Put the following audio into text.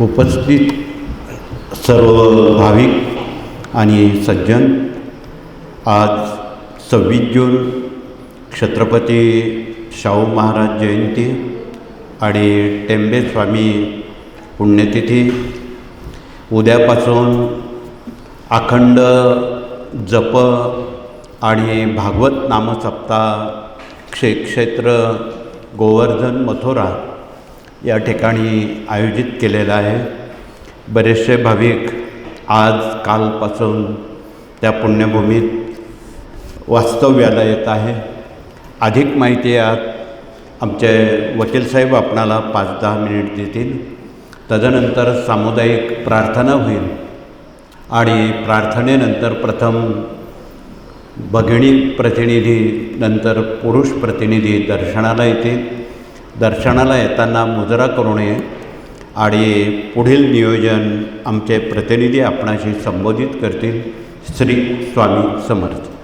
उपस्थित सर्व भाविक आणि सज्जन. आज सव्वीस जून छत्रपती शाहू महाराज जयंती आणि टेंबे स्वामी पुण्यतिथी. उद्यापासून अखंड जप आणि भागवत नामसप्ताह क्षेत्र गोवर्धन मथुरा या ठिकाणी आयोजित केलेला आहे. बरेचसे भाविक आज कालपासून त्या पुण्यभूमीत वास्तव्याला येत आहे. अधिक माहिती यात आमचे वकीलसाहेब आपणाला पाच दहा मिनिट देतील. तदनंतर सामुदायिक प्रार्थना होईल. आणि प्रार्थनेनंतर प्रथम भगिनी प्रतिनिधी नंतर पुरुष प्रतिनिधी दर्शनाला येतील. दर्शनाला येताना मुजरा करू नये आणि पुढील नियोजन आमचे प्रतिनिधी आपणाशी संबोधित करतील श्री स्वामी समर्थ.